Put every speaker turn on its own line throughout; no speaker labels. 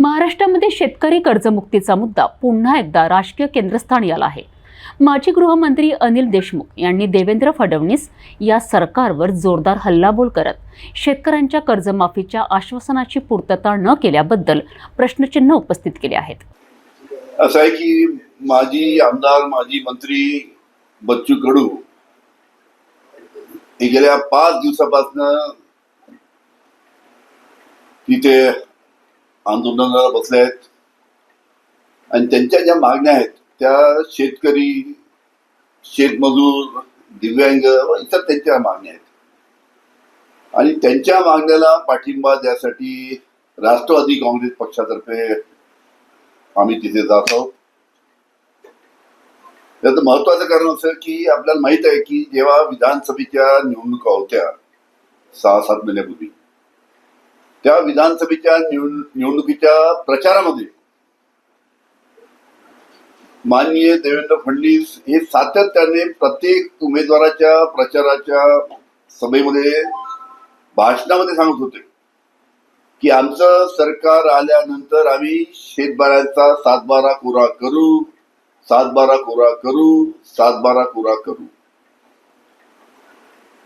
महाराष्ट्रामध्ये शेतकरी कर्जमुक्तीचा मुद्दा पुन्हा एकदा राजकीय केंद्रस्थानी आला आहे. माजी गृहमंत्री अनिल देशमुख यांनी देवेंद्र फडणवीस या सरकारवर जोरदार हल्लाबोल करत शेतकऱ्यांच्या कर्जमाफीच्या आश्वासनाची पूर्तता न केल्याबद्दल प्रश्नचिन्ह उपस्थित केले आहेत.
असं आहे की माजी आमदार माजी मंत्री बच्चू कडू गेल्या पाच दिवसापासून तिथे आंदोलनाला बसले आहेत. आणि त्यांच्या ज्या मागण्या आहेत त्या शेतकरी शेतमजूर दिव्यांग व इतर त्यांच्या मागण्या आहेत. आणि त्यांच्या मागण्याला पाठिंबा द्यासाठी राष्ट्रवादी काँग्रेस पक्षातर्फे आम्ही तिथे जात आहोत. त्याचं महत्वाचं कारण असं की आपल्याला माहीत आहे की जेव्हा विधानसभेच्या निवडणुका होत्या सहा सात महिन्यापूर्वी त्या विधानसभेच्या निवडणुकीच्या प्रचारामध्ये माननीय देवेंद्र फडणवीस हे सातत्याने प्रत्येक उमेदवाराच्या प्रचाराच्या सभेमध्ये भाषणामध्ये सांगत होते की आमचं सरकार आल्यानंतर आम्ही शेतबाऱ्यांचा सातबारा कोरा करू सातबारा कोरा करू सातबारा कोरा करू.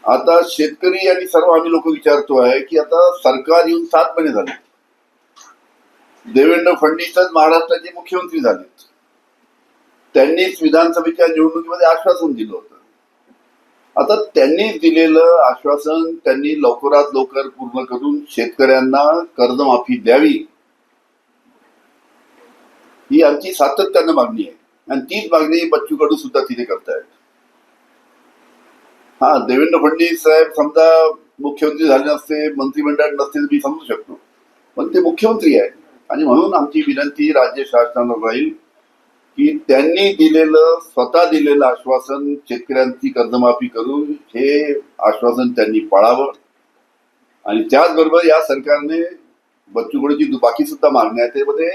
आता शेतकरी आणि सर्व आम्ही लोक विचारतो आहे की आता सरकार येऊन सात महिने झाले. देवेंद्र फडणवीस महाराष्ट्राचे मुख्यमंत्री झालेत. त्यांनीच विधानसभेच्या निवडणुकीमध्ये आश्वासन दिलं होतं. आता त्यांनी दिलेलं आश्वासन त्यांनी लवकरात लवकर पूर्ण करून शेतकऱ्यांना कर्जमाफी द्यावी. ही आमची सातत्यानं मागणी आहे. आणि तीच मागणी बच्चू कडू सुद्धा तिथे करतायत. हा देवेंद्र फडणवीस साहेब समजा मुख्यमंत्री झाले नसते मंत्रिमंडळात नसते तर मी समजू शकतो. पण ते मुख्यमंत्री आहे आणि म्हणून आमची विनंती राज्य शासनाला राहील की त्यांनी दिलेलं स्वतः दिलेलं आश्वासन शेतकऱ्यांची कर्जमाफी करून हे आश्वासन त्यांनी पाळावं. आणि त्याचबरोबर या सरकारने बच्चूकडची बाकी सुद्धा मागण्या आहेत. त्यामध्ये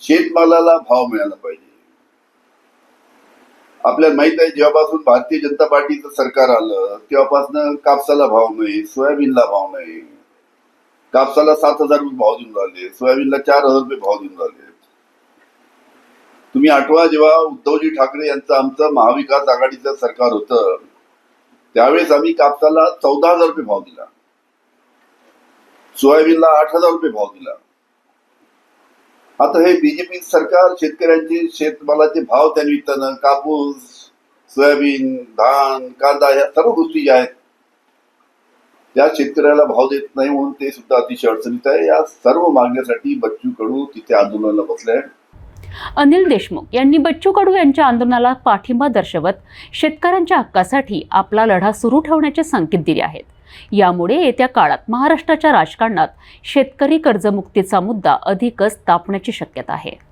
शेतमालाला भाव मिळाला पाहिजे. आपल्याला माहीत आहे जेव्हापासून भारतीय जनता पार्टीचं सरकार आलं तेव्हापासून कापसाला भाव नाही सोयाबीनला भाव नाही. कापसाला सात हजार रुपये भाव देऊन राहिले सोयाबीनला चार हजार रुपये भाव देऊन राहिले. तुम्ही आठवा जेव्हा उद्धवजी ठाकरे यांचं आमचं महाविकास आघाडीचं सरकार होतं त्यावेळेस आम्ही कापसाला चौदा हजार रुपये भाव दिला. सोयाबीनला आठ हजार रुपये भाव दिला. आता हे बीजेपी सरकार शेतकऱ्यांचे शेतमालाचे भाव त्या निमित्तानं कापूस सोयाबीन धान कांदा या सर्व गोष्टी ज्या आहेत त्या शेतकऱ्याला भाव देत नाही म्हणून ते सुद्धा अतिशय अडचणीत आहे. या सर्व मागण्यासाठी बच्चू कडू तिथे आंदोलनाला बसले आहेत.
अनिल देशमुख यांनी बच्चू कडू यांच्या आंदोलनाला पाठिंबा दर्शवत शेतकऱ्यांच्या हक्कासाठी आपला लढा सुरू ठेवण्याचे संकेत दिले आहेत. यामुळे येत्या काळात महाराष्ट्राच्या राजकारणात शेतकरी कर्जमुक्तीचा मुद्दा अधिकच तापण्याची शक्यता आहे.